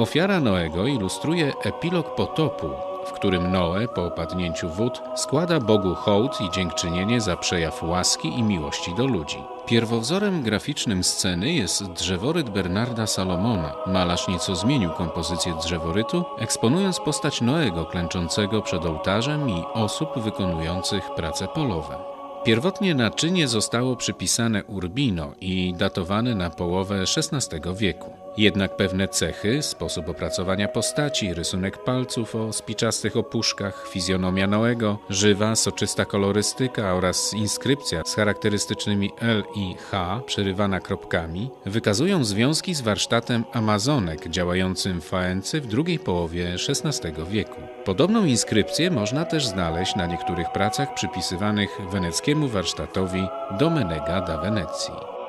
Ofiara Noego ilustruje epilog potopu, w którym Noe po opadnięciu wód składa Bogu hołd i dziękczynienie za przejaw łaski i miłości do ludzi. Pierwowzorem graficznym sceny jest drzeworyt Bernarda Salomona. Malarz nieco zmienił kompozycję drzeworytu, eksponując postać Noego klęczącego przed ołtarzem i osób wykonujących prace polowe. Pierwotnie naczynie zostało przypisane Urbino i datowane na połowę XVI wieku. Jednak pewne cechy, sposób opracowania postaci, rysunek palców o spiczastych opuszkach, fizjonomia Noego, żywa, soczysta kolorystyka oraz inskrypcja z charakterystycznymi L i H przerywana kropkami wykazują związki z warsztatem Amazonek działającym w Faency w drugiej połowie XVI wieku. Podobną inskrypcję można też znaleźć na niektórych pracach przypisywanych weneckiemu warsztatowi Domenega da Wenecji.